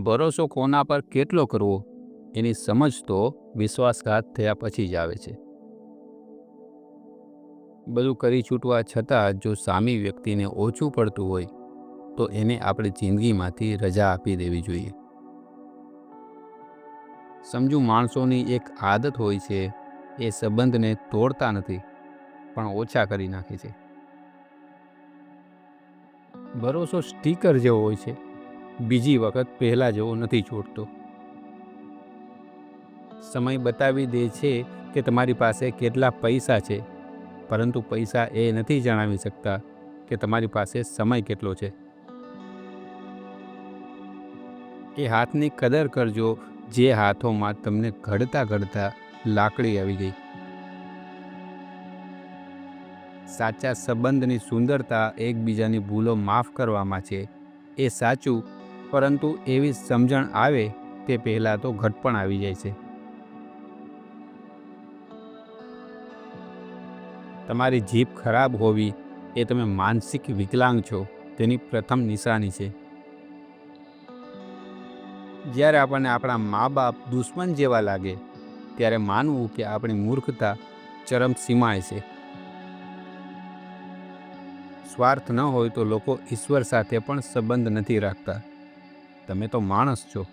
ભરોસો કોના પર કેટલો કરવો, એની સમજ તો વિશ્વાસઘાત થયા પછી જ આવે છે. બધું કરી છૂટવા છતાં જો સામી વ્યક્તિને ઓછું પડતું હોય, તો એને આપણે જિંદગીમાંથી રજા આપી દેવી જોઈએ. સમજુ માણસોની એક આદત હોય છે, એ સંબંધને તોડતા નથી, પણ ઓછા કરી નાખે છે. ભરોસો સ્ટીકર જેવો હોય છે. બીજી વખત પહેલાં જેવો નથી છોડતો સમય બતાવી દે છે કે તમારી પાસે કેટલા પૈસા છે, પરંતુ પૈસા એ નથી જણાવી શકતા કે તમારી પાસે સમય કેટલો છે. એ હાથની કદર કરજો જે હાથોમાં તમને ઘડતા ઘડતા લાકડી આવી ગઈ. સાચા સંબંધની સુંદરતા એકબીજાની ભૂલો માફ કરવામાં છે, એ સાચું પરંતુ એવી સમજણ આવે તે પહેલાં તો ઘટપણ આવી જાય છે. તમારી જીભ ખરાબ હોવી એ તમે માનસિક વિકલાંગ છો, તેની પ્રથમ નિશાની છે. જ્યારે આપણને આપણા મા બાપ દુશ્મન જેવા લાગે, ત્યારે માનવું કે આપણી મૂર્ખતા ચરમ સીમાએ છે. સ્વાર્થ ન હોય તો લોકો ઈશ્વર સાથે પણ સંબંધ નથી રાખતા. તમે તો માણસ છો.